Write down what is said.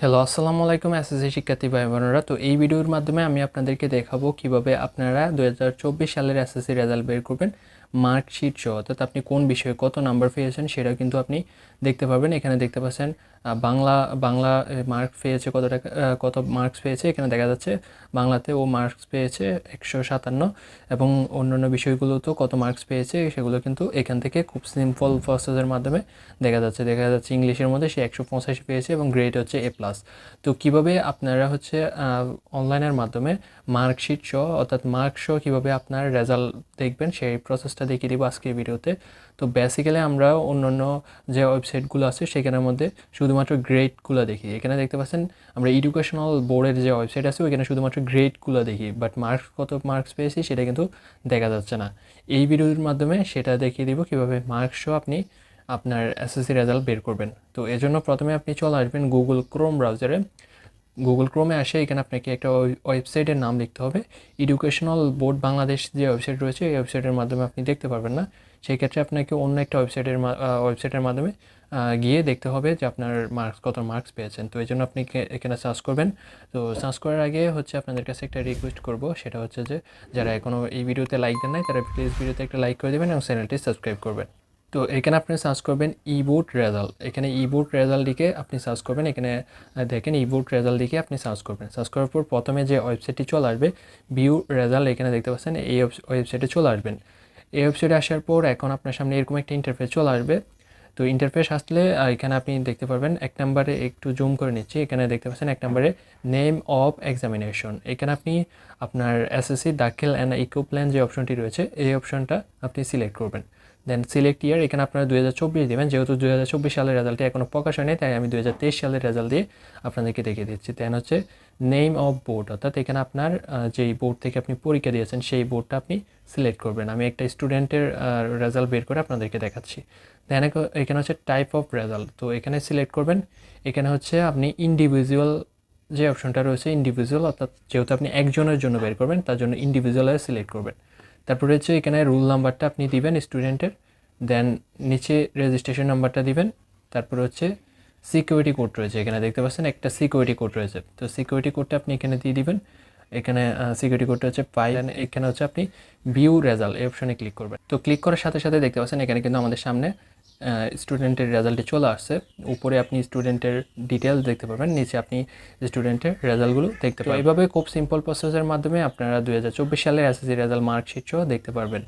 Hello আসসালামু আলাইকুম S SSC শিক্ষার্থী ভাই বোনেরা তো এই ভিডিওর মাধ্যমে আমি আপনাদেরকে দেখাবো কীভাবে আপনারা দু হাজার চব্বিশ সালের এসএসসি রেজাল্ট বের করবেন। মার্কশিট সহ, অর্থাৎ আপনি কোন বিষয়ে কত নাম্বার পেয়েছেন সেটা কিন্তু আপনি দেখতে পাবেন এখানে দেখতে পাচ্ছেন বাংলা বাংলা মার্ক পেয়েছে কত কত মার্কস পেয়েছে, এখানে দেখা যাচ্ছে বাংলাতে ও মার্কস পেয়েছে একশো সাতান্ন এবং অন্যান্য বিষয়গুলোতেও কত মার্কস পেয়েছে সেগুলো কিন্তু এখান থেকে খুব সিম্পল প্রসেসের মাধ্যমে দেখা যাচ্ছে। দেখা যাচ্ছে ইংলিশের মধ্যে সে একশো পঁচাশি পেয়েছে এবং গ্রেড হচ্ছে এ প্লাস তো কীভাবে আপনারা হচ্ছে অনলাইনের মাধ্যমে মার্কশিট সহ, অর্থাৎ মার্কস সহ কীভাবে আপনার রেজাল্ট দেখবেন সেই প্রসেসটা দেখিয়ে দিব আজকের ভিডিওতে। তো বেসিক্যালি আমরা অন্যান্য যে ওয়েবসাইটগুলো আছে, সেখানের মধ্যে শুধুমাত্র গ্রেডগুলো দেখি। এখানে দেখতে পাচ্ছেন, আমরা এডুকেশনাল বোর্ডের যে ওয়েবসাইট আছে, ওইখানে শুধুমাত্র গ্রেডগুলো দেখি। বাট মার্কস কত মার্কস পেয়েছি, সেটা কিন্তু দেখা যাচ্ছে না। এই ভিডিওর মাধ্যমে সেটা দেখিয়ে দিব কীভাবে মার্কসও আপনি আপনার এসএসসি রেজাল্ট বের করবেন। তো এজন্য প্রথমে আপনি চলে আসবেন গুগল ক্রোম ব্রাউজারে গুগল ক্রোমে আসে, এখানে আপনাকে একটা ওয়েবসাইটের নাম লিখতে হবে। এডুকেশনাল বোর্ড বাংলাদেশ যে ওয়েবসাইট রয়েছে, এই ওয়েবসাইটের মাধ্যমে আপনি দেখতে পারবেন না। সেই ক্ষেত্রে আপনাকে অন্য একটা ওয়েবসাইটের ওয়েবসাইটের মাধ্যমে গিয়ে দেখতে হবে যে আপনার মার্কস কত মার্কস পেয়েছেন। তো এই জন্য আপনি এখানে সার্চ করবেন। তো সার্চ করার আগে হচ্ছে আপনাদের কাছে একটা রিকোয়েস্ট করব, সেটা হচ্ছে যে, যারা এখনও এই ভিডিওতে লাইক দেন নাই, তারা প্লিজ ভিডিওতে একটা লাইক করে দেবেন এবং চ্যানেলটি সাবস্ক্রাইব করবেন। তো এখানে আপনি সার্চ করবেন ইবুট রেজাল্ট এখানে ইবুট রেজাল্ট লিখে আপনি সার্চ করবেন। এখানে দেখেন ইবুট রেজাল্ট লিখে আপনি সার্চ করবেন। সার্চ করার পর প্রথমে যে ওয়েবসাইটটি চলে আসবে ভিউ রেজাল্ট এখানে দেখতে পাচ্ছেন, এই ওয়েবসাইটে চলে আসবেন। এই ওয়েবসাইটে আসার পর এখন আপনার সামনে এরকম একটা ইন্টারফেস চলে আসবে। তো ইন্টারফেস আসলে এখানে আপনি দেখতে পারবেন, এক নম্বরে একটু জুম করে নিচ্ছি। এখানে দেখতে পাচ্ছেন এক নম্বরে নেম অফ এক্সামিনেশন এখানে আপনি আপনার এসএসসি দাখিল অ্যান্ড ইকো প্ল্যান যে অপশনটি রয়েছে, এই অপশনটা আপনি সিলেক্ট করবেন। দেন সিলেক্ট ইয়ার এখানে আপনারা দুই হাজার চব্বিশ দেবেন। যেহেতু দুই হাজার চব্বিশ সালের রেজাল্টটি এখনও প্রকাশ হয়নি, তাই আমি দুই হাজার তেইশ সালের রেজাল্ট দিয়ে আপনাদেরকে দেখিয়ে দিচ্ছি। দেন হচ্ছে নেম অফ বোর্ড অর্থাৎ এখানে আপনার যেই বোর্ড থেকে আপনি পরীক্ষা দিয়েছেন, সেই বোর্ডটা আপনি সিলেক্ট করবেন। আমি একটা স্টুডেন্টের রেজাল্ট বের করে আপনাদেরকে দেখাচ্ছি। দেন এখানে হচ্ছে টাইপ অফ রেজাল্ট তো এখানে সিলেক্ট করবেন। এখানে হচ্ছে আপনি ইন্ডিভিজুয়াল যে অপশনটা রয়েছে ইন্ডিভিজুয়াল অর্থাৎ যেহেতু আপনি একজনের জন্য বের করবেন, তার জন্য ইন্ডিভিজুয়ালে সিলেক্ট করবেন। তারপরে হচ্ছে এখানে রুল নাম্বারটা আপনি দিবেন স্টুডেন্টের দেন নিচে রেজিস্ট্রেশন নাম্বারটা দিবেন। তারপরে হচ্ছে সিকিউরিটি কোড রয়েছে। এখানে দেখতে পাচ্ছেন একটা সিকিউরিটি কোড রয়েছে। তো সিকিউরিটি কোডটা আপনি এখানে দিয়ে দিবেন। এখানে সিকিউরিটি কোডটা হচ্ছে পাই এখানে হচ্ছে আপনি ভিউ রেজাল্ট এই অপশনে ক্লিক করবেন। তো ক্লিক করার সাথে সাথে দেখতে পাচ্ছেন এখানে কিন্তু আমাদের সামনে স্টুডেন্টের রেজাল্টে চলে আসছে। উপরে আপনি স্টুডেন্টের ডিটেলস দেখতে পাবেন। নিচে আপনি স্টুডেন্টের রেজাল্টগুলো দেখতে পাবেন। এইভাবে খুব সিম্পল প্রসেসের মাধ্যমে আপনারা দুই সালের এসএসসি রেজাল্ট মার্কশিট সহ দেখতে পারবেন।